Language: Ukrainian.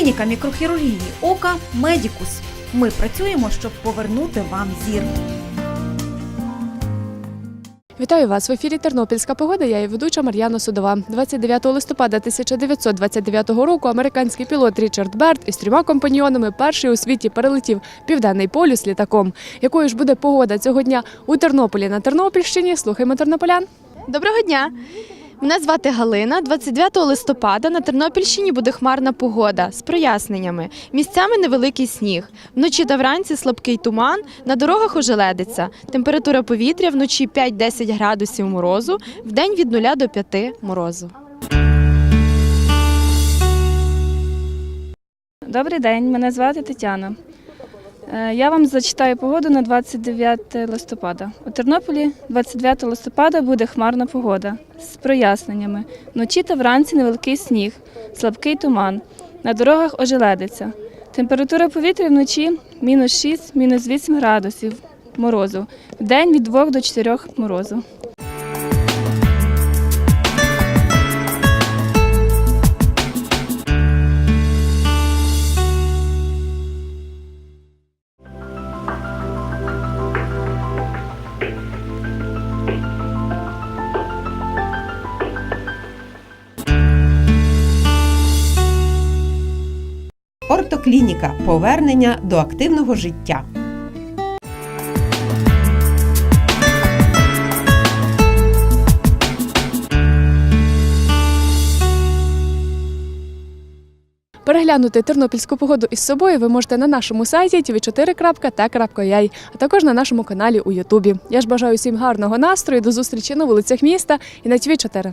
Клініка мікрохірургії ока Медікус. Ми працюємо, щоб повернути вам зір. Вітаю вас в ефірі Тернопільська погода. Я і ведуча Мар'яна Судова. 29 листопада 1929 року американський пілот Річард Берт із трьома компаньйонами перший у світі перелетів південний полюс літаком. Якою ж буде погода цього дня у Тернополі на Тернопільщині? Слухаймо тернополян. Доброго дня! Мене звати Галина. 29 листопада на Тернопільщині буде хмарна погода з проясненнями. Місцями невеликий сніг. Вночі та вранці слабкий туман, на дорогах ожеледиться. Температура повітря вночі 5-10 градусів морозу, вдень від 0 до 5 морозу. Добрий день, мене звати Тетяна. Е, Я вам зачитаю погоду на 29 листопада. У Тернополі 29 листопада буде хмарна погода з проясненнями. Вночі та вранці невеликий сніг, слабкий туман. На дорогах ожеледиться. Температура повітря вночі мінус 6, мінус 8 градусів морозу. Вдень від 2 до 4 морозу. Ортоклініка повернення до активного життя. Переглянути тернопільську погоду із собою ви можете на нашому сайті tv4.t.ua, а також на нашому каналі у Ютубі. Я ж бажаю всім гарного настрою, до зустрічі на вулицях міста і на TV4.